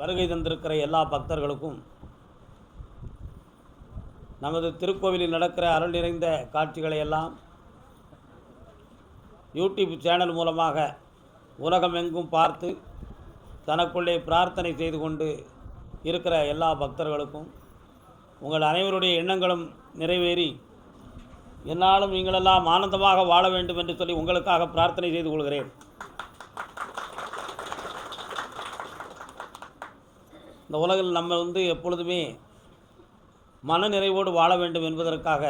வருகை தந்திருக்கிற எல்லா பக்தர்களுக்கும் நமது திருக்கோவிலில் நடக்கிற அருள் நிறைந்த காட்சிகளை எல்லாம் யூடியூப் சேனல் மூலமாக உலகம் எங்கும் பார்த்து தனக்குள்ளே பிரார்த்தனை செய்து கொண்டு இருக்கிற எல்லா பக்தர்களுக்கும் உங்கள் அனைவருடைய எண்ணங்களும் நிறைவேறி என்னாலும் நீங்களெல்லாம் ஆனந்தமாக வாழ வேண்டும் என்று சொல்லி உங்களுக்காக பிரார்த்தனை செய்து கொள்கிறேன். இந்த உலகில் நம்ம வந்து எப்பொழுதுமே மன நிறைவோடு வாழ வேண்டும் என்பதற்காக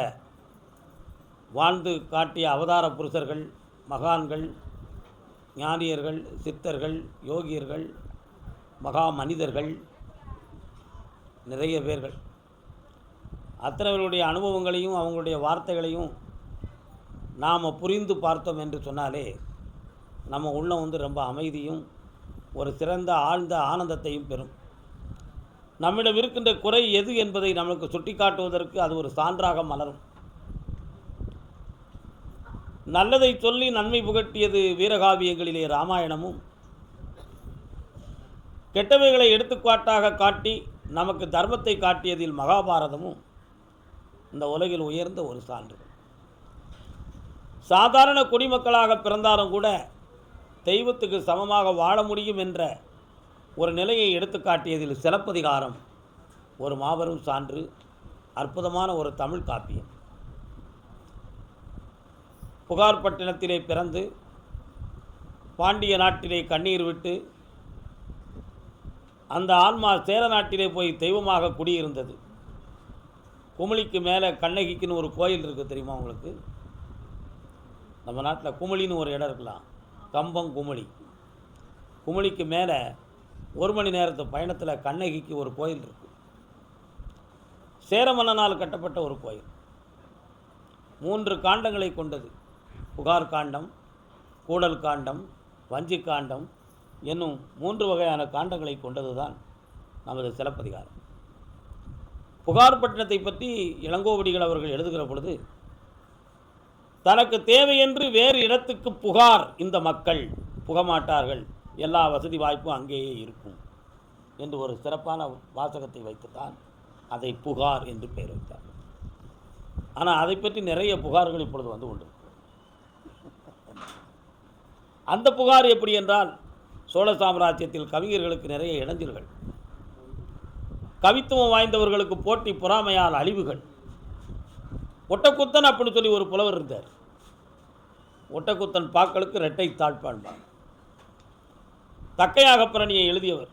வாழ்ந்து காட்டிய அவதார புருஷர்கள் மகான்கள் ஞானியர்கள் சித்தர்கள் யோகியர்கள் மகா மனிதர்கள் நிறைய பேர்கள். அத்தனைவர்களுடைய அனுபவங்களையும் அவங்களுடைய வார்த்தைகளையும் நாம் புரிந்து பார்த்தோம் என்று சொன்னாலே நம்ம உள்ளம் வந்து ரொம்ப அமைதியும் ஒரு சிறந்த ஆழ்ந்த ஆனந்தத்தையும் பெறும். நம்மிடம் இருக்கின்ற குறை எது என்பதை நமக்கு சுட்டிக்காட்டுவதற்கு அது ஒரு சான்றாக மலரும். நல்லதை சொல்லி நன்மை புகட்டியது வீரகாவியங்களிலே ராமாயணமும். கெட்டவைகளை எடுத்துக்காட்டாக காட்டி நமக்கு தர்மத்தை காட்டியதில் மகாபாரதமும் இந்த உலகில் உயர்ந்த ஒரு சான்று. சாதாரண குடிமக்களாக பிறந்தாலும் கூட தெய்வத்துக்கு சமமாக வாழ முடியும் என்ற ஒரு நிலையை எடுத்துக்காட்டியதில் சிலப்பதிகாரம். ஒரு மாபெரும் சான்று அற்புதமான ஒரு தமிழ் காப்பியம். புகார்பட்டினத்திலே பிறந்து பாண்டிய நாட்டிலே கண்ணீர் விட்டு அந்த ஆன்மா சேர நாட்டிலே போய் தெய்வமாக குடியிருந்தது. குமிழிக்கு மேலே கண்ணகிக்குன்னு ஒரு கோயில் இருக்குது தெரியுமா உங்களுக்கு? நம்ம நாட்டில் குமிழின்னு ஒரு இடம் இருக்கலாம். கம்பம் குமிழி. குமிழிக்கு மேலே ஒரு மணி நேரத்து பயணத்தில் கண்ணகிக்கு ஒரு கோயில் இருக்குது சேர மன்னனால் கட்டப்பட்ட ஒரு கோயில். மூன்று காண்டங்களை கொண்டது. புகார் காண்டம் கூடல் காண்டம் வஞ்சி காண்டம் என்னும் மூன்று வகையான காண்டங்களை கொண்டது தான் நமது சிலப்பதிகாரம். புகார்பட்டினத்தை பற்றி இளங்கோவடிகள் அவர்கள் எழுதுகிற பொழுது தனக்கு தேவையென்று வேறு இடத்துக்கு புகார் இந்த மக்கள் புகமாட்டார்கள். எல்லா வசதி வாய்ப்பும் அங்கேயே இருக்கும் என்று ஒரு சிறப்பான வாசகத்தை வைத்துத்தான் அதை புகார் என்று பெயர் வைத்தார். ஆனால் அதை பற்றி நிறைய புகார்கள் இப்பொழுது வந்து உண்டு அந்த புகார் எப்படி என்றால் சோழ சாம்ராஜ்யத்தில் கவிஞர்களுக்கு நிறைய இடைஞ்சல்கள் கவித்துவம் வாய்ந்தவர்களுக்கு போட்டி பொறாமையால் அழிவுகள். ஒட்டக்குத்தன் அப்படின்னு சொல்லி ஒரு புலவர் இருந்தார். ஒட்டக்குத்தன் பாக்களுக்கு இரட்டை தாழ்ப்பான்பான் தக்கையாக பிரணியை எழுதியவர்.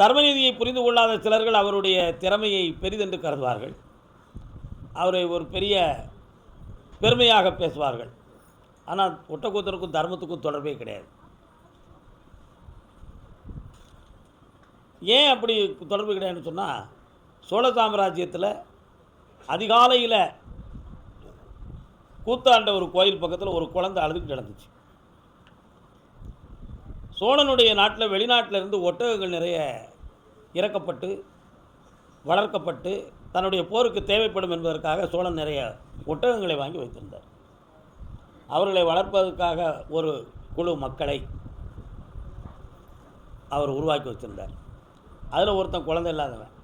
தர்மநீதியை புரிந்து கொள்ளாத சிலர்கள் அவருடைய திறமையை பெரிதென்று கருதுவார்கள். அவரை ஒரு பெரிய பெருமையாக பேசுவார்கள். ஆனால் ஒட்டக்கூத்தருக்கும் தர்மத்துக்கும் தொடர்பே கிடையாது. ஏன் அப்படி தொடர்பு கிடையாதுன்னு சொன்னால் சோழ சாம்ராஜ்யத்தில் அதிகாலையில் கூத்தாண்ட ஒரு கோயில் பக்கத்தில் ஒரு குழந்தை அழுதுகிட்டு நடந்துச்சு. சோழனுடைய நாட்டில் வெளிநாட்டில் இருந்து ஒட்டகங்கள் நிறைய இறக்கப்பட்டு வளர்க்கப்பட்டு தன்னுடைய போருக்கு தேவைப்படும் என்பதற்காக சோழன் நிறைய ஒட்டகங்களை வாங்கி வைத்திருந்தார். அவர்களை வளர்ப்பதற்காக ஒரு குழு மக்களை அவர் உருவாக்கி வச்சிருந்தார் அதில் ஒருத்தன் குழந்தை இல்லாதவன்.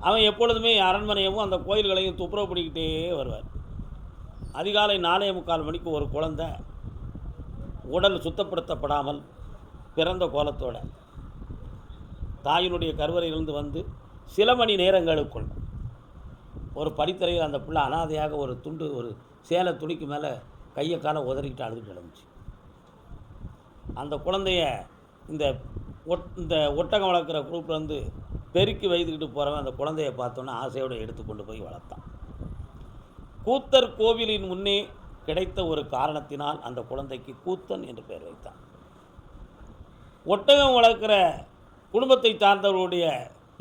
அவன் எப்பொழுதுமே அரண்மனையவும் அந்த கோயில்களையும் துப்புரவு பண்ணிக்கிட்டே வருவார். அதிகாலை நாலே முக்கால் மணிக்கு ஒரு குழந்தை உடல் சுத்தப்படுத்தப்படாமல் பிறந்த கோலத்தோட தாயினுடைய கருவறையிலிருந்து வந்து சில மணி நேரங்களுக்குள் ஒரு படித்தரையில் அந்த பிள்ளை அனாதையாக ஒரு துண்டு ஒரு சேலை துணிக்கு மேலே கையை காலை உதறிக்கிட்டு அழுதுட்டு கிடந்துச்சு அந்த குழந்தைய இந்த ஒட் இந்த ஒட்டகம் வளர்க்குற குரூப்லேருந்து பெருக்கி வைத்துக்கிட்டு போகிறவன் அந்த குழந்தைய பார்த்தோன்னே ஆசையோடு எடுத்து கொண்டு போய் வளர்த்தான். கூத்தர் கோவிலின் முன்னே கிடைத்த ஒரு காரணத்தினால் அந்த குழந்தைக்கு கூத்தன் என்று பெயர் வைத்தான். ஒட்டகம் வளர்க்குற குடும்பத்தை சார்ந்தவருடைய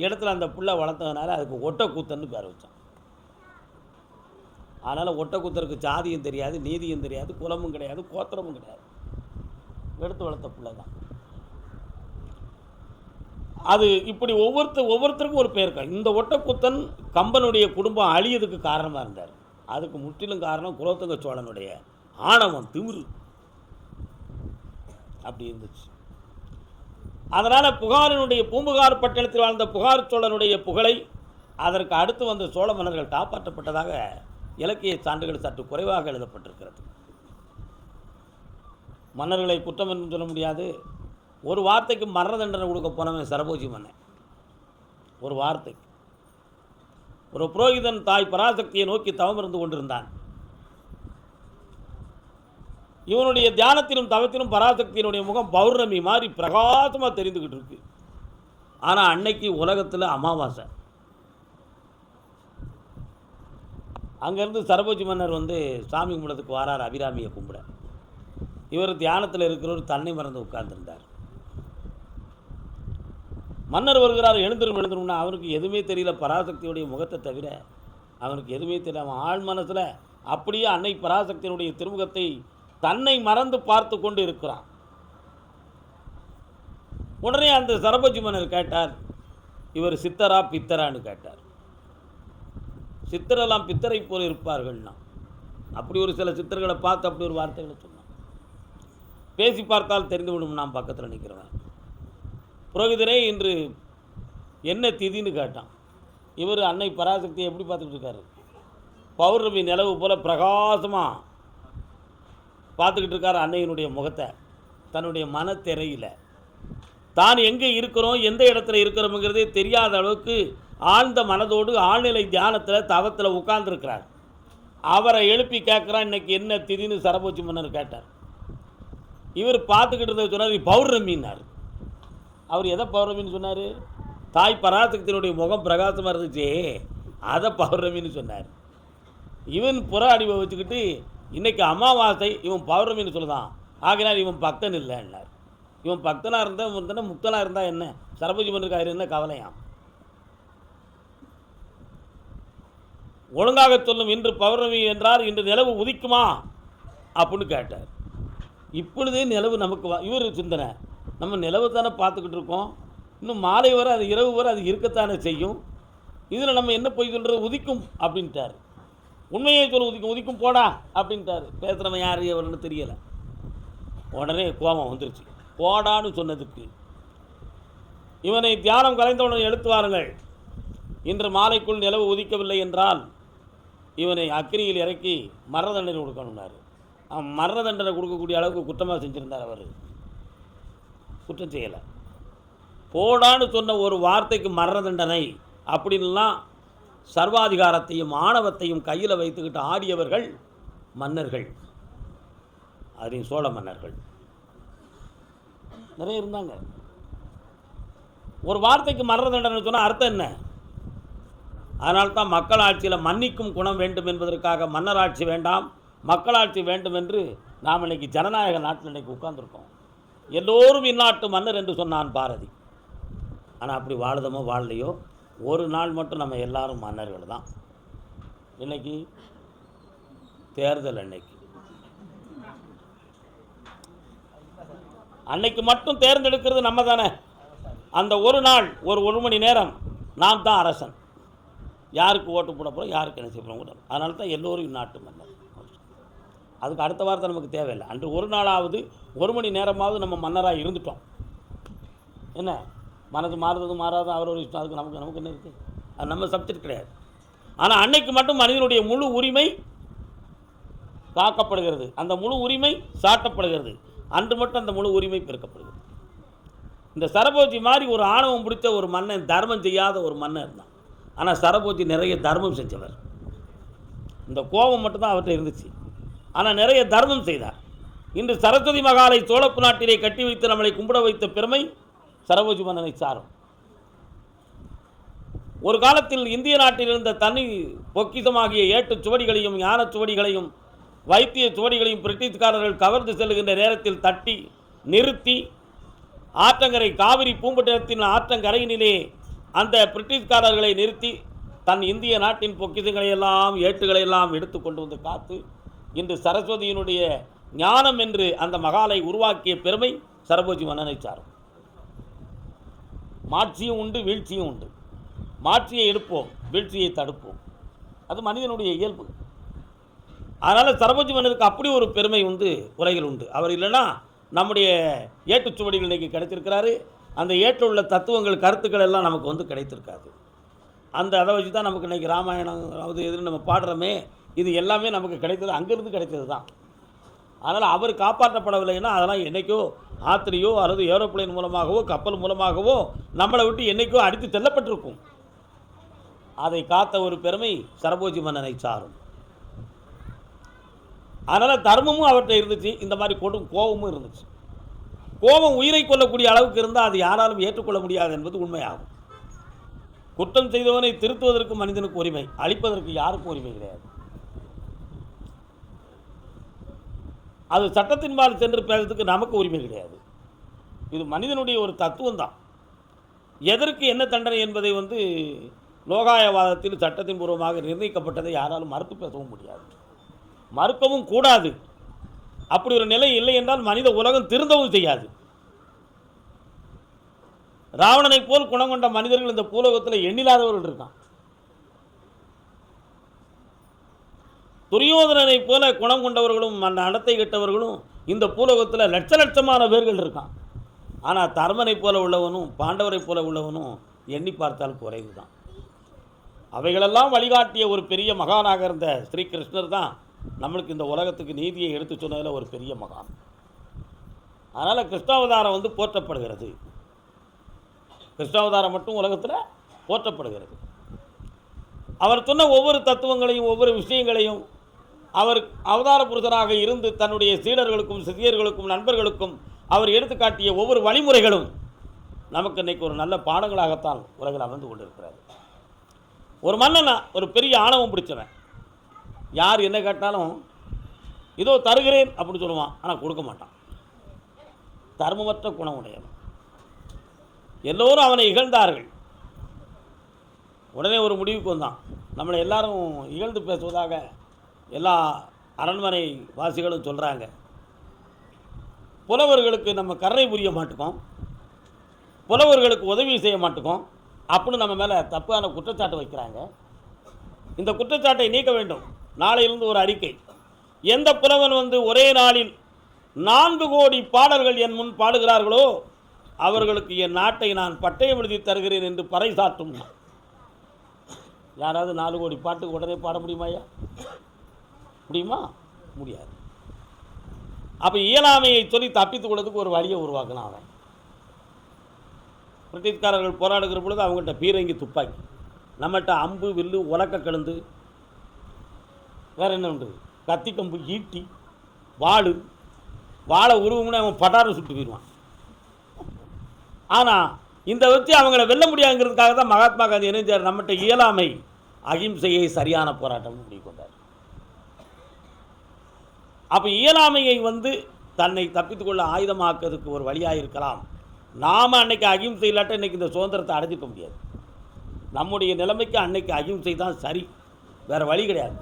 இடத்துல அந்த புள்ள வளர்த்ததுனால அதுக்கு ஒட்டக்கூத்தன்னு பேர் வச்சான். அதனால் ஒட்டக்கூத்தருக்கு சாதியும் தெரியாது நீதியும் தெரியாது குலமும் கிடையாது கோத்திரமும் கிடையாது. எடுத்து வளர்த்த பிள்ளை தான். அது இப்படி ஒவ்வொருத்தர் ஒவ்வொருத்தருக்கும் ஒரு பேர் இருக்கு இந்த ஒட்டக்கூத்தன் கம்பனுடைய குடும்பம் அழியதுக்கு காரணமாக இருந்தார். அதுக்கு முற்றிலும் காரணம் குலோத்துங்க சோழனுடைய ஆணவம் திமிரு. அப்படி இருந்துச்சு. அதனால் புகாரினுடைய பூம்புகார் பட்டணத்தில் வாழ்ந்த புகார் சோழனுடைய புகழை அதற்கு அடுத்து வந்த சோழ மன்னர்கள் காப்பாற்றப்பட்டதாக இலக்கிய சான்றுகள் சற்று குறைவாக எழுதப்பட்டிருக்கிறது. மன்னர்களை குற்றம் என்று சொல்ல முடியாது. ஒரு வார்த்தைக்கு மரண தண்டனை கொடுக்க போனவன் சரபோஜி மன்னன். ஒரு வார்த்தைக்கு. ஒரு புரோகிதன் தாய் பராசக்தியை நோக்கி தவம் இருந்து கொண்டிருந்தான். இவனுடைய தியானத்திலும் தவத்திலும் பராசக்தியினுடைய முகம் பௌர்ணமி மாதிரி பிரகாசமாக தெரிந்துக்கிட்டு இருக்கு. ஆனால் அன்னைக்கு உலகத்தில் அமாவாசை. அங்கேருந்து சரபோஜி மன்னர் வந்து சாமி கும்பிடத்துக்கு வாரார் அபிராமியை கும்பிட. இவர் தியானத்தில் இருக்கிறவர் தன்னை மறந்து உட்கார்ந்துருந்தார். மன்னர் வருகிறார் எழுந்திரும் எழுந்திரும்னா அவனுக்கு எதுவுமே தெரியல பராசக்தியுடைய முகத்தை தவிர அவனுக்கு எதுவுமே தெரியல. அவன் ஆழ் மனசில் அப்படியே அன்னை பராசக்தியினுடைய திருமுகத்தை தன்னை மறந்து பார்த்து கொண்டு இருக்கிறான். உடனே அந்த சரபஜி மன்னர் கேட்டார் இவர் சித்தரா பித்தரான்னு கேட்டார். சித்தரெல்லாம் பித்தரை போல இருப்பார்கள்னா? அப்படி ஒரு சில சித்தர்களை பார்த்து அப்படி ஒரு வார்த்தைகளை சொன்னான். பேசி பார்த்தால் தெரிந்துவிடும் நான் பக்கத்தில் நிற்கிறவன் புரோகிதரே இன்று என்ன திதின்னு கேட்டான். இவர் அன்னை பராசக்தியை எப்படி பார்த்துக்கிட்டு இருக்காரு? பௌர்ணமி நிலவு போல பிரகாசமாக பார்த்துக்கிட்டு இருக்கார் அன்னையினுடைய முகத்தை தன்னுடைய மனத்திரையில். தான் எங்கே இருக்கிறோம் எந்த இடத்துல இருக்கிறோமுங்கிறதே தெரியாத அளவுக்கு ஆழ்ந்த மனதோடு ஆழ்நிலை தியானத்தில் தவத்தில் உட்கார்ந்துருக்கிறார். அவரை எழுப்பி கேட்குறான் இன்னைக்கு என்ன திதின்னு சரபோச்சி மன்னர் கேட்டார். இவர் பார்த்துக்கிட்டு இருந்தது சொன்னார் பௌர்ணமின்னார். அவர் எதை பௌர்ணமின்னு சொன்னார்? தாய் பராசக்தியினுடைய முகம் பிரகாசமாக இருந்துச்சு. அதை பௌர்ணமின்னு சொன்னார். இவன் புற அடிவை வச்சுக்கிட்டு அமாவாசை இவன் பௌர்ணமின்னு சொல்லுதான். ஆகினால் இவன் பக்தன் இல்லைன்னார். இவன் பக்தனாக இருந்தால் இருந்தா முக்தனாக இருந்தால் என்ன? சரபோஜி மன்னருக்கு என்ன கவலையாம்? ஒழுங்காக சொல்லும் இன்று பௌர்ணமி என்றார் இன்று நிலவு உதிக்குமா? அப்படின்னு கேட்டார். இப்பொழுதே நிலவு நமக்கு வா இவர் சிந்தனை. நம்ம நிலவு தானே பார்த்துக்கிட்டு இருக்கோம். இன்னும் மாலை வரை அது இரவு வரை அது இருக்கத்தானே செய்யும். இதில் நம்ம என்ன போய் சொல்கிறது உதிக்கும் அப்படின்ட்டார். உண்மையை சொல்ல உதிக்கும் உதிக்கும் போடா அப்படின்ட்டார். பேசுகிறவன் யார் எவருன்னு தெரியலை. உடனே கோபம் வந்துருச்சு. போடான்னு சொன்னதுக்கு. இவனை தியானம் கலைந்தவுடன் எடுத்து வாருங்கள். இன்று மாலைக்குள் நிலவு உதிக்கவில்லை என்றால் இவனை அக்கினியில் இறக்கி மரண தண்டனை கொடுக்கணும்னாரு. அவன் மரண தண்டனை கொடுக்கக்கூடிய அளவுக்கு குற்றமாக செஞ்சுருந்தார் அவர். குற்றம் செய்யலை. போடான்னு சொன்ன ஒரு வார்த்தைக்கு மரண தண்டனை அப்படின்லாம் சர்வாதிகாரத்தையும் ஆணவத்தையும் கையில் வைத்துக்கிட்டு ஆடியவர்கள் மன்னர்கள். அதுலேயும் சோழ மன்னர்கள். நிறைய இருந்தாங்க. ஒரு வார்த்தைக்கு மரண தண்டனை சொன்னால் அர்த்தம் என்ன? அதனால்தான் மக்கள் ஆட்சியில் மன்னிக்கும் குணம் வேண்டும் என்பதற்காக மன்னராட்சி வேண்டாம் மக்களாட்சி வேண்டும் என்று நாம் இன்னைக்கு ஜனநாயக நாட்டில் இன்றைக்கி உட்கார்ந்துருக்கோம். எல்லோரும் இந்நாட்டு மன்னர் என்று சொன்னான் பாரதி. ஆனால் அப்படி வாழுதமோ வாழலையோ ஒரு நாள் மட்டும் நம்ம எல்லாரும் மன்னர்கள் தான். இன்னைக்கு தேர்தல் அன்னைக்கு. அன்னைக்கு மட்டும் தேர்ந்தெடுக்கிறது நம்ம தானே. அந்த ஒரு நாள் ஒரு ஒரு மணி நேரம் நாம் தான் அரசன். யாருக்கு ஓட்டு போட போகிறோம் யாருக்கு என்ன செய்ய போகிறோம் அதனால தான் எல்லோரும் நாட்டு மன்னர். அதுக்கு அடுத்த வாரத்தை நமக்கு தேவையில்லை. அன்று ஒரு நாளாவது ஒரு மணி நேரமாவது நம்ம மன்னராக இருந்துட்டோம். என்ன? மனது மாறுறது மாறாது ஒரு இஷ்டம் அதுக்கு நமக்கு நமக்கு என்ன இருக்குது அது நம்ம சப்ஜெக்ட் கிடையாது. ஆனால் அன்னைக்கு மட்டும் மனிதனுடைய முழு உரிமை காக்கப்படுகிறது. அந்த முழு உரிமை சாட்டப்படுகிறது. அன்று மட்டும் அந்த முழு உரிமை பெருக்கப்படுகிறது. இந்த சரபோஜி மாதிரி ஒரு ஆணவம் பிடிச்ச ஒரு மன்னன் தர்மம் செய்யாத ஒரு மன்னன் இருந்தான் ஆனால் சரபோஜி நிறைய தர்மம் செஞ்சவர். இந்த கோபம் மட்டும்தான் அவர்கிட்ட இருந்துச்சு. ஆனால் நிறைய தர்மம் செய்தார். இன்று சரஸ்வதி மகாலை சோழப்பு நாட்டிலே கட்டி வைத்து நம்மளை கும்பிட வைத்த பெருமை சரபோஜி மன்னனை சாரும். ஒரு காலத்தில் இந்திய நாட்டில் இருந்த தனி பொக்கிசமாகிய ஏட்டு சுவடிகளையும் ஞான சுவடிகளையும் வைத்திய சுவடிகளையும் பிரிட்டிஷ்காரர்கள் கவர்ந்து செல்லுகின்ற நேரத்தில் தட்டி நிறுத்தி ஆற்றங்கரை காவிரி பூம்பட்டினத்தின் ஆற்றங்கரையினிலே அந்த பிரிட்டிஷ்காரர்களை நிறுத்தி தன் இந்திய நாட்டின் பொக்கிஷங்களை எல்லாம் ஏட்டுகளை எல்லாம் எடுத்து கொண்டு வந்து காத்து இன்று சரஸ்வதியினுடைய ஞானம் என்று அந்த மகாலை உருவாக்கிய பெருமை சரபோஜி மன்னனை சாரும். மாட்சியும் உண்டு வீழ்ச்சியும் உண்டு. மாட்சியை எடுப்போம் வீழ்ச்சியை தடுப்போம். அது மனிதனுடைய இயல்பு. அதனால் சரபோஜி மன்னருக்கு அப்படி ஒரு பெருமை வந்து உலகில் உண்டு. அவர் இல்லைன்னா நம்முடைய ஏட்டுச்சுவடிகள் இன்றைக்கி கிடைச்சிருக்கிறாரு அந்த ஏட்டில் உள்ள தத்துவங்கள் கருத்துக்கள் எல்லாம் நமக்கு வந்து கிடைத்திருக்காது. அந்த அதை வச்சு தான் நமக்கு இன்றைக்கி ராமாயணம் அது எதுன்னு நம்ம பாடுறோமே இது எல்லாமே நமக்கு கிடைத்தது அங்கேருந்து கிடைத்தது தான். அதனால் அவர் காப்பாற்றப்படவில்லைன்னா அதெல்லாம் என்றைக்கோ ஆத்திரியோ அல்லது ஏரோப்ளேன் மூலமாகவோ கப்பல் மூலமாகவோ நம்மளை விட்டு என்றைக்கோ அடித்து செல்லப்பட்டிருக்கும் அதை காத்த ஒரு பெருமை சரபோஜி மன்னனை சாரும். அதனால் தர்மமும் அவர்கிட்ட இருந்துச்சு இந்த மாதிரி கொடும் கோபமும் இருந்துச்சு. கோபம் உயிரை கொள்ளக்கூடிய அளவுக்கு இருந்தால் அது யாராலும் ஏற்றுக்கொள்ள முடியாது என்பது உண்மையாகும். குற்றம் செய்தவனை திருத்துவதற்கு மனிதனுக்கு உரிமை அழிப்பதற்கு யாருக்கும் உரிமை கிடையாது. அது சட்டத்தின்பால் சென்று பேசுறதுக்கு நமக்கு உரிமை கிடையாது. இது மனிதனுடைய ஒரு தத்துவம் தான் எதற்கு என்ன தண்டனை என்பதை வந்து லோகாயவாதத்தில் சட்டத்தின் பூர்வமாக நிர்ணயிக்கப்பட்டதை யாராலும் மறுத்து பேசவும் முடியாது. மறுக்கவும் கூடாது. அப்படி ஒரு நிலை இல்லை என்றால் மனித உலகம் திருந்தவும் செய்யாது. ராவணனைப் போல் குணம் கொண்ட மனிதர்கள் இந்த பூலோகத்தில் எண்ணில்லாதவர்கள் இருக்கான் துரியோதனனைப் போல குணம் கொண்டவர்களும் மன்ன நடத்தை கெட்டவர்களும் இந்த பூலோகத்தில் லட்ச லட்சமான பேர்கள் இருக்கான். ஆனால் தர்மனைப் போல உள்ளவனும் பாண்டவரைப் போல உள்ளவனும் எண்ணி பார்த்தால் குறைவு தான் அவைகளெல்லாம் வழிகாட்டிய ஒரு பெரிய மகானாக இருந்த ஸ்ரீகிருஷ்ணர் தான் நம்மளுக்கு இந்த உலகத்துக்கு நீதியை எடுத்து சொன்னதில் ஒரு பெரிய மகான். அதனால் கிருஷ்ணாவதாரம் வந்து போற்றப்படுகிறது. கிருஷ்ணாவதாரம் மட்டும் உலகத்தில் போற்றப்படுகிறது. அவர் சொன்ன ஒவ்வொரு தத்துவங்களையும் ஒவ்வொரு விஷயங்களையும் அவர் அவதார புருஷராக இருந்து தன்னுடைய சீடர்களுக்கும் சிறியர்களுக்கும் நண்பர்களுக்கும் அவர் எடுத்துக்காட்டிய ஒவ்வொரு வழிமுறைகளும் நமக்கு இன்னைக்கு ஒரு நல்ல பாடங்களாகத்தான் உலகில் அமர்ந்து கொண்டிருக்கிறார் ஒரு மன்னனா ஒரு பெரிய ஆணவம் பிடிச்சவன். யார் என்ன கேட்டாலும் இதோ தருகிறேன் அப்படின்னு சொல்லுவான். ஆனால் கொடுக்க மாட்டான். தர்மமற்ற குணம் உடையவன் எல்லோரும் அவனை இகழ்ந்தார்கள். உடனே ஒரு முடிவுக்கு வந்தான். நம்மளை எல்லாரும் இகழ்ந்து பேசுவதாக எல்லா அரண்மனை வாசிகளும் சொல்கிறாங்க புலவர்களுக்கு நம்ம கருணை புரிய மாட்டோம் புலவர்களுக்கு உதவி செய்ய மாட்டோம் அப்படின்னு நம்ம மேலே தப்பான குற்றச்சாட்டு வைக்கிறாங்க. இந்த குற்றச்சாட்டை நீக்க வேண்டும். நாளையிலிருந்து ஒரு அறிக்கை. எந்த புலவன் வந்து ஒரே நாளில் நான்கு கோடி பாடல்கள் என் முன் பாடுகிறார்களோ அவர்களுக்கு என் நாட்டை நான் பட்டயம் எழுதி தருகிறேன் என்று பறைசாட்டும் யாராவது நாலு கோடி பாட்டுக்கு உடனே பாட முடியுமாயா முடியுமா? முடியாது. அப்போ இயலாமையை சொல்லி தப்பித்து கொள்றதுக்கு ஒரு வழியை உருவாக்கினான் அவன். பிரிட்டிஷ்காரர்கள் போராடுகிற பொழுது அவங்கள்ட்ட பீரங்கி துப்பாக்கி. நம்மகிட்ட அம்பு வில்லு உலக்க கலந்து வேற என்ன உண்டு? கத்தி கம்பு ஈட்டி வாழு வாழை உருவம்னு அவன் பட்டாரம் சுட்டு போயிடுவான். ஆனால் இந்த வச்சு அவங்கள வெல்ல முடியாதுங்கிறதுக்காக தான் மகாத்மா காந்தி என்ன நம்மகிட்ட இயலாமை அகிம்சையை சரியான போராட்டம் முடிவு கொண்டார் அப்போ இயலாமையை வந்து தன்னை தப்பித்துக்கொள்ள ஆயுதமாக்குறதுக்கு ஒரு வழியாக இருக்கலாம் நாம் அன்னைக்கு அகிம்சை இல்லாட்ட இன்னைக்கு இந்த சுதந்திரத்தை அடைஞ்சிக்க முடியாது. நம்முடைய நிலைமைக்கு அன்னைக்கு அகிம்சை தான் சரி. வேறு வழி கிடையாது.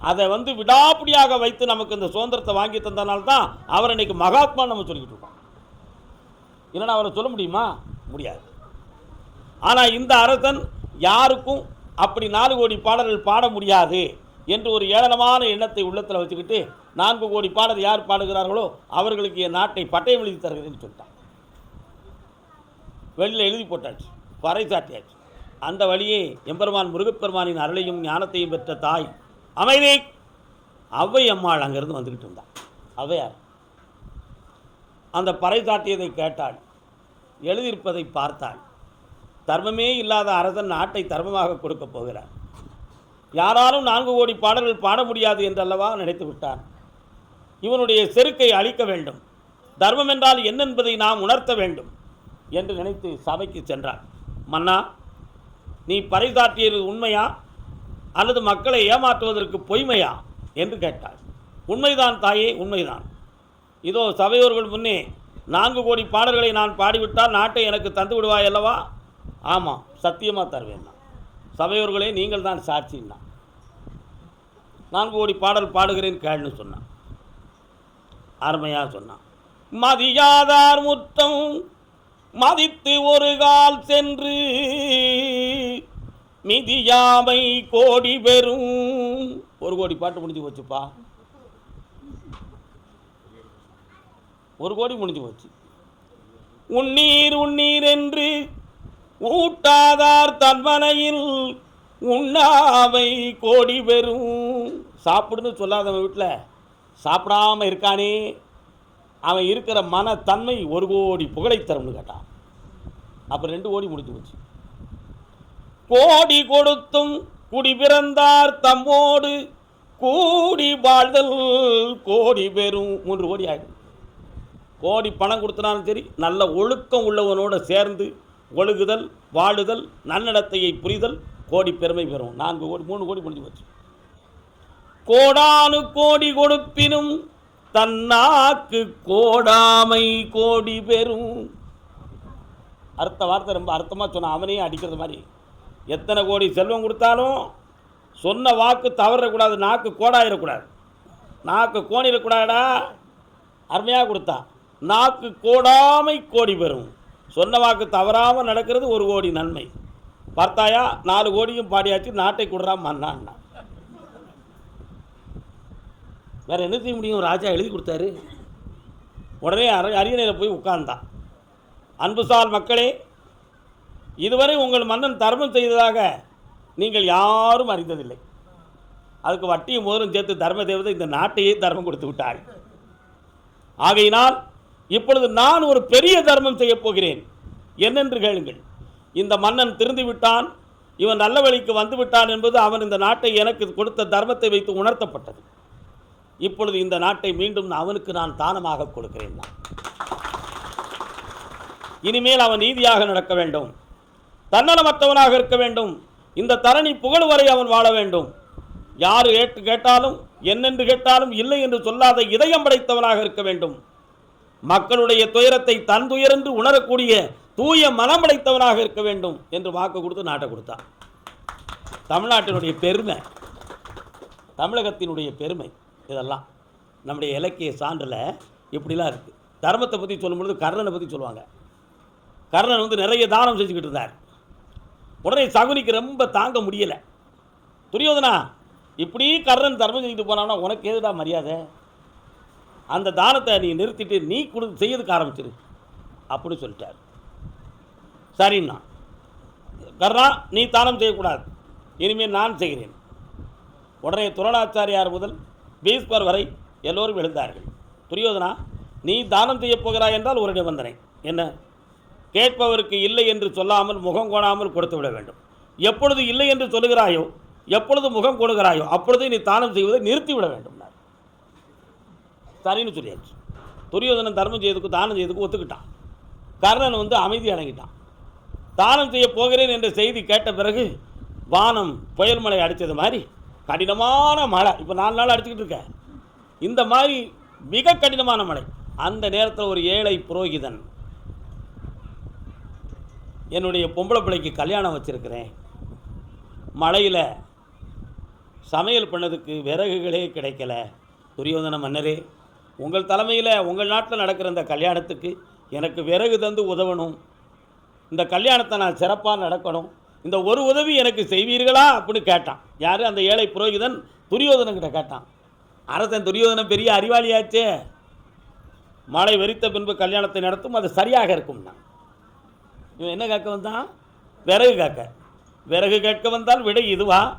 அதை வந்து விடாப்பிடியாக வைத்து நமக்கு இந்த சுதந்திரத்தை வாங்கி தந்தனால தான் அவர் இன்னைக்கு மகாத்மா நம்ம சொல்லிக்கிட்டு இருக்கோம். இல்லைன்னா அவரை சொல்ல முடியுமா? முடியாது. ஆனால் இந்த அரசன் யாருக்கும் அப்படி நாலு கோடி பாடல்கள் பாட முடியாது என்று ஒரு ஏளனமான எண்ணத்தை உள்ளத்தில் வச்சுக்கிட்டு நான்கு கோடி பாடல் யார் பாடுகிறார்களோ அவர்களுக்கு என் நாட்டை பட்டயம் எழுதி தருகிறேன்னு சொல்லிட்டான். வெளியில் எழுதி போட்டாச்சு. பறைசாட்டியாச்சு அந்த வழியே எம்பெருமான் முருகப்பெருமானின் அருளையும் ஞானத்தையும் பெற்ற தாய் அமைதி. ஔவை அம்மாள் அங்கேருந்து வந்துக்கிட்டு இருந்தாள் ஔவையார் அந்த பறைசாட்டியதை கேட்டாள். எழுதியிருப்பதை பார்த்தாள். தர்மமே இல்லாத அரசன் நாட்டை தர்மமாக கொடுக்கப் போகிறார் யாராலும் நான்கு கோடி பாடல்கள் பாட முடியாது என்றல்லவா நினைத்து விட்டான். இவனுடைய செருக்கை அழிக்க வேண்டும். தர்மம் என்றால் என்னென்பதை நாம் உணர்த்த வேண்டும் என்று நினைத்து சபைக்கு சென்றார் மன்னா நீ பறைசாற்றியது உண்மையா? அல்லது மக்களை ஏமாற்றுவதற்கு பொய்மையா? என்று கேட்டார் உண்மைதான் தாயே உண்மைதான். இதோ சபையோர்கள் முன்னே நான்கு கோடி பாடல்களை நான் பாடிவிட்டால் நாட்டை எனக்கு தந்து விடுவாய் அல்லவா? ஆமாம் சத்தியமாக தருவேன் நான். சபையோர்களே நீங்கள் தான் சாட்சின்னா. நான்கு கோடி பாடல் பாடுகிறேன் கேள்னு சொன்னான். அருமையாக சொன்னான். மதியாதார் முத்தம் மதித்து ஒரு கால் சென்று மிதியாமை கோடி பெறும். ஒரு கோடி பாட்டு முடிஞ்சு போச்சுப்பா. ஒரு கோடி முடிஞ்சு போச்சு. உன்னீர் உன்னீர் என்று ஊட்டாதார் தன்மனையில் உண்ணாவை கோடி பெறும். சாப்பிடுன்னு சொல்லாதவன் வீட்டில் சாப்பிடாம இருக்கானே? அவன் இருக்கிற மனத்தன்மை ஒரு கோடி புகழை தரும்னு கேட்டான். அப்புறம் ரெண்டு கோடி முடிஞ்சு போச்சு. கோடி கொடுத்தும் குடி பிறந்தார் தம்மோடு. கூடி வாழ்தல் கோடி பெறும். மூன்று கோடி ஆகிடும் கோடி பணம் கொடுத்தனாலும் சரி நல்ல ஒழுக்கம் உள்ளவனோட சேர்ந்து ஒழுகுதல் வாழுதல் நன்னடத்தையை புரிதல் கோடி பெருமை பெறும். நான்கு கோடி மூணு கோடி முடிஞ்சு போச்சு. கோடானு கோடி கொடுப்பினும் தன்னாக்கு கோடாமை கோடி பெறும். அர்த்த வார்த்தை ரொம்ப அர்த்தமாக சொன்ன அவனையும் அடிக்கிறது மாதிரி. எத்தனை கோடி செல்வம் கொடுத்தாலும் சொன்ன வாக்கு தவறக்கூடாது நாக்கு கோடாயிடக்கூடாது நாக்கு கோணிடக்கூடாடா அருமையாக கொடுத்தா. நாக்கு கோடாமை கோடி பெறும். சொன்ன வாக்கு தவறாமல் நடக்கிறது ஒரு கோடி நன்மை. பார்த்தாயா நாலு கோடியும் பாடியாச்சு நாட்டை கொடுறா மன்னான்னா வேறு என்ன செய்ய முடியும்? ராஜா எழுதி கொடுத்தாரு. உடனே அர அரியணையில் போய் உட்கார்ந்தான் அன்புசால் மக்களே இதுவரை உங்கள் மன்னன் தர்மம் செய்ததாக நீங்கள் யாரும் அறிந்ததில்லை. அதுக்கு வட்டியும் முதலும் சேர்த்து தர்ம தேவதை இந்த நாட்டையே தர்மம் கொடுத்து விட்டார். ஆகையினால் இப்பொழுது நான் ஒரு பெரிய தர்மம் செய்யப் போகிறேன். என்னென்று கேளுங்கள். இந்த மன்னன் திருந்து விட்டான். இவன் நல்ல வழிக்கு வந்து விட்டான் என்பது அவன் இந்த நாட்டை எனக்கு கொடுத்த தர்மத்தை வைத்து உணர்த்தப்பட்டது. இப்பொழுது இந்த நாட்டை மீண்டும் அவனுக்கு நான் தானமாக கொடுக்கிறேன். நான் இனிமேல் அவன் நீதியாக நடக்க வேண்டும். தன்னலமற்றவனாக இருக்க வேண்டும். இந்த தரணி புகழ் வரை அவன் வாழ வேண்டும். யார் ஏற்று கேட்டாலும் என்னென்று கேட்டாலும் இல்லை என்று சொல்லாத இதயம் படைத்தவனாக இருக்க வேண்டும். மக்களுடைய துயரத்தை தன் துயரென்று உணரக்கூடிய தூய மனம் படைத்தவனாக இருக்க வேண்டும் என்று வாக்கு கொடுத்து நாட்டை கொடுத்தான். தமிழ்நாட்டினுடைய பெருமை தமிழகத்தினுடைய பெருமை இதெல்லாம். நம்முடைய இலக்கிய சான்றில் இப்படிலாம் இருக்குது தர்மத்தை பற்றி சொல்லும்பொழுது கர்ணனை பற்றி சொல்லுவாங்க. கர்ணன் வந்து நிறைய தானம் செஞ்சுக்கிட்டு இருந்தார். உடனே சகுனிக்கு ரொம்ப தாங்க முடியலை. துரியோதனா இப்படி கர்ணன் தர்மம் செஞ்சுட்டு போனான்னா உனக்கு எதுடா மரியாதை? அந்த தானத்தை நீ நிறுத்திட்டு நீ கொடு செய்யறதுக்கு ஆரம்பிச்சிரு. அப்படின்னு சொல்லிட்டார். சரிண்ணா. கர்ணா நீ தானம் செய்யக்கூடாது. இனிமேல் நான் செய்கிறேன். உடனே துரணாச்சாரியார் முதல் பீஸ்பர் வரை எல்லோரும் எழுந்தார்கள். துரியோதனா நீ தானம் செய்யப் போகிறாய் என்றால் ஒரு நிபந்தனை. என்ன? கேட்பவருக்கு இல்லை என்று சொல்லாமல் முகம் கோணாமல் கொடுத்து விட வேண்டும். எப்பொழுது இல்லை என்று சொல்லுகிறாயோ எப்பொழுது முகம் கொடுக்கிறாயோ அப்பொழுது நீ தானம் செய்வதை நிறுத்திவிட வேண்டும் சரின்னு சொல்லியாச்சு. துரியோதனன் தர்மம் செய்யறதுக்கு தானம் செய்யறதுக்கு ஒத்துக்கிட்டான். கர்ணன் வந்து அமைதி அடங்கிட்டான் தானம் செய்ய போகிறேன் என்ற செய்தி கேட்ட பிறகு வானம் புயல் மழை அடித்தது மாதிரி கடினமான மழை. இப்போ நாலு நாள் அடிச்சுக்கிட்டு இருக்கேன் இந்த மாதிரி மிக கடினமான மழை. அந்த நேரத்தில் ஒரு ஏழை புரோகிதன் என்னுடைய பொம்பளை பிள்ளைக்கு கல்யாணம் வச்சுருக்கிறேன். மழையில் சமையல் பண்ணதுக்கு விறகுகளே கிடைக்கல. துரியோதன மன்னரே உங்கள் தலைமையில் உங்கள் நாட்டில் நடக்கிற இந்த கல்யாணத்துக்கு எனக்கு விறகு தந்து உதவணும். இந்த கல்யாணத்தை நான் சிறப்பாக நடக்கணும். இந்த ஒரு உதவி எனக்கு செய்வீர்களா? அப்படின்னு கேட்டான். யார்? அந்த ஏழை புரோகிதன் துரியோதனங்கிட்ட கேட்டான். அரசன் துரியோதனம் பெரிய அறிவாளியாச்சே. மழை வெறித்த பின்பு கல்யாணத்தை நடத்தும் அது சரியாக இருக்கும்னா இவன் என்ன கேட்க வந்தான்? விறகு கேட்க. விறகு கேட்க வந்தால் விடை இதுவா?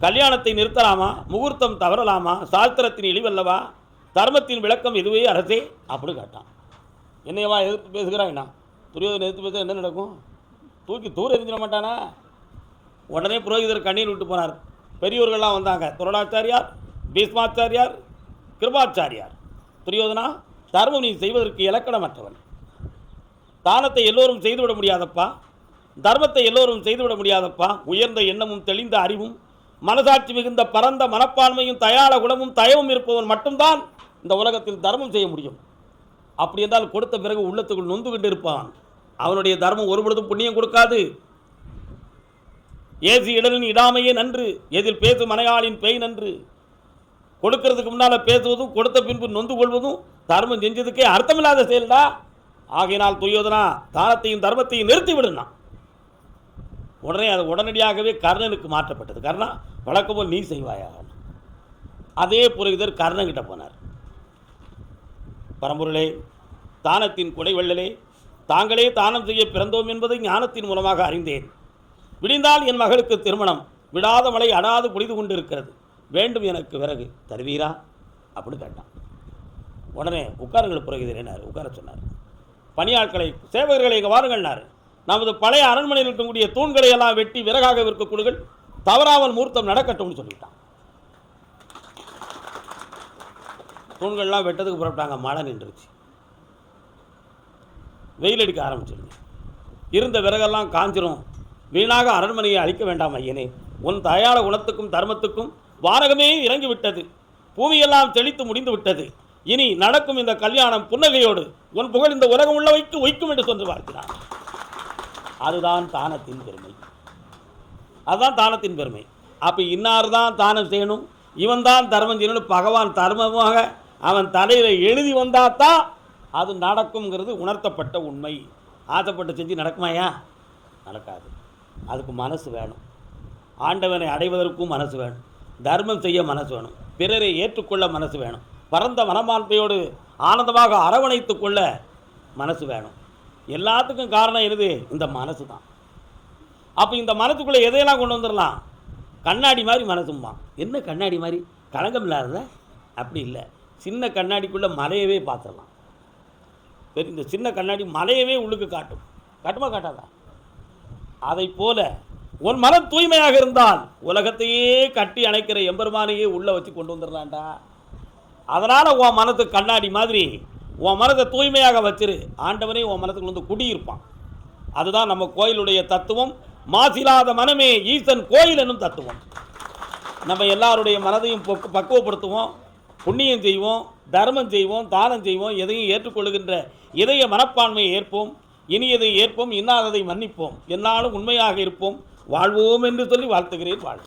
கல்யாணத்தை நிறுத்தலாமா? முகூர்த்தம் தவறலாமா? சாஸ்திரத்தின் இழிவல்லவா? தர்மத்தின் விளக்கம் இதுவே அரசே? அப்படின்னு கேட்டான். என்னையவா எதிர்த்து பேசுகிறாய்னா துரியோதனை எதிர்த்து பேச என்ன நடக்கும்? தூக்கி தூர எரிஞ்சிட மாட்டானா? உடனே புரோகிதர் கண்ணீர் விட்டு போனார். பெரியோர்கள்லாம் வந்தாங்க. துரணாச்சாரியார் பீஷ்மாச்சாரியார் கிருபாச்சாரியார். துரியோதனா தர்மம் நீ செய்வதற்கு இலக்கணமற்றவன். தானத்தை எல்லோரும் செய்துவிட முடியாதப்பா? தர்மத்தை எல்லோரும் செய்துவிட முடியாதப்பா? உயர்ந்த எண்ணமும் தெளிந்த அறிவும் மனசாட்சி மிகுந்த பரந்த மனப்பான்மையும் தயார குணமும் தயவும் இருப்பவன் மட்டும்தான் இந்த உலகத்தில் தர்மம் செய்ய முடியும். அப்படி என்றால் கொடுத்த பிறகு உள்ளத்துக்குள் நொந்து கொண்டு இருப்பான் அவனுடைய தர்மம் ஒருபொழுதும் புண்ணியம் கொடுக்காது. ஏசி இடலின் இடாமையே நன்று எதில் பேசும் மனையாளின் பேய் நன்று. கொடுக்கறதுக்கு முன்னால் பேசுவதும் கொடுத்த பின்பு நொந்து கொள்வதும் தர்மம் செஞ்சதுக்கே அர்த்தமில்லாத செயல்டா. ஆகையினால் துரியோதனா தானத்தையும் தர்மத்தையும் நிறுத்தி விடுனா. உடனே அது உடனடியாகவே கர்ணனுக்கு மாற்றப்பட்டது. கர்ணா வழக்கம் போல் நீ செய்வாயாக. அதே புரோகிதர் கர்ணங்கிட்ட போனார். பரம்பொருளே தானத்தின் குடைவள்ளலே தாங்களே தானம் செய்ய பிறந்தோம் என்பதை ஞானத்தின் மூலமாக அறிந்தேன். விடிந்தால் என் மகளுக்கு திருமணம். விடாத மழை அடாது பொழிது கொண்டிருக்கிறது. வேண்டும் எனக்கு விறகு. தருவீரா? அப்படின்னு கேட்டான். உடனே உட்காருங்கள் புரோகிதரேனார் உட்கார சொன்னார். பணியாட்களை சேவகர்களை இங்கே வாருங்கள்னார் நமது பழைய அரண்மனையில் இருக்கக்கூடிய தூண்களை எல்லாம் வெட்டி விறகாக விற்கக்கூடுகள் தவறாமல் மூர்த்தம் நடக்கட்டும்னு சொல்லிட்டான். தூண்கள்லாம் வெட்டதுக்கு புறப்பட்டாங்க. மழை நின்றுச்சு. வெயில் அடிக்க ஆரம்பிச்சிருங்க இருந்த விறகெல்லாம் காஞ்சிரும். வீணாக அரண்மனையை அழிக்க வேண்டாம் ஐயனே. உன் தயாள குணத்துக்கும் தர்மத்துக்கும் வாரகமே இறங்கி விட்டது பூமியெல்லாம் தெளித்து முடிந்து விட்டது இனி நடக்கும் இந்த கல்யாணம் புன்னகையோடு உன் புகழ் இந்த உலகம் உள்ள வைத்து ஒய்க்கும் என்று சொல்லி பார்க்கிறான் அதுதான் தானத்தின் பெருமை. அதுதான் தானத்தின் பெருமை. அப்போ இன்னார் தான் தானம் செய்யணும்? இவன் தான் தர்மம் செய்யணும் பகவான் தர்மமாக அவன் தலையில் எழுதி வந்தால் தான் அது நடக்குங்கிறது உணர்த்தப்பட்ட உண்மை. ஆத்தப்பட்ட செஞ்சு நடக்குமாயா நடக்காது. அதுக்கு மனசு வேணும். ஆண்டவனை அடைவதற்கும் மனசு வேணும். தர்மம் செய்ய மனசு வேணும். பிறரை ஏற்றுக்கொள்ள மனசு வேணும். பரந்த மனமான்மையோடு ஆனந்தமாக அரவணைத்து கொள்ள மனசு வேணும். எல்லாத்துக்கும் காரணம் எது இந்த மனசு தான். அப்போ இந்த மனசுக்குள்ளே எதையெல்லாம் கொண்டு வந்துடலாம்? கண்ணாடி மாதிரி மனசும்மா. என்ன கண்ணாடி மாதிரி? கலங்கம் இல்லாத அப்படி இல்லை. சின்ன கண்ணாடிக்குள்ளே மலையவே பார்த்துடலாம். சரி இந்த சின்ன கண்ணாடி மலையவே உள்ளுக்கு காட்டும். காட்டுமா காட்டாதா? அதைப் போல உன் மனம் தூய்மையாக இருந்தால் உலகத்தையே கட்டி அணைக்கிற எம்பெருமானையே உள்ளே வச்சு கொண்டு வந்துடலான்டா அதனால் உன் மனது கண்ணாடி மாதிரி உன் மனதை தூய்மையாக வச்சிரு. ஆண்டவனே உன் மனத்துக்குள்ள வந்து குடியிருப்பான். அதுதான் நம்ம கோயிலுடைய தத்துவம். மாசிலாத மனமே ஈசன் கோயில் என்னும் தத்துவம். நம்ம எல்லாருடைய மனதையும் பக்குவப்படுத்துவோம். புண்ணியம் செய்வோம் தர்மம் செய்வோம் தானம் செய்வோம் எதையும் ஏற்றுக்கொள்கின்ற இதய மனப்பான்மையை ஏற்போம். இனியதை ஏற்போம்? இன்னாததை மன்னிப்போம். என்னாலும் உண்மையாக இருப்போம். வாழ்வோம் என்று சொல்லி வாழ்த்துகிறேன். வாழ்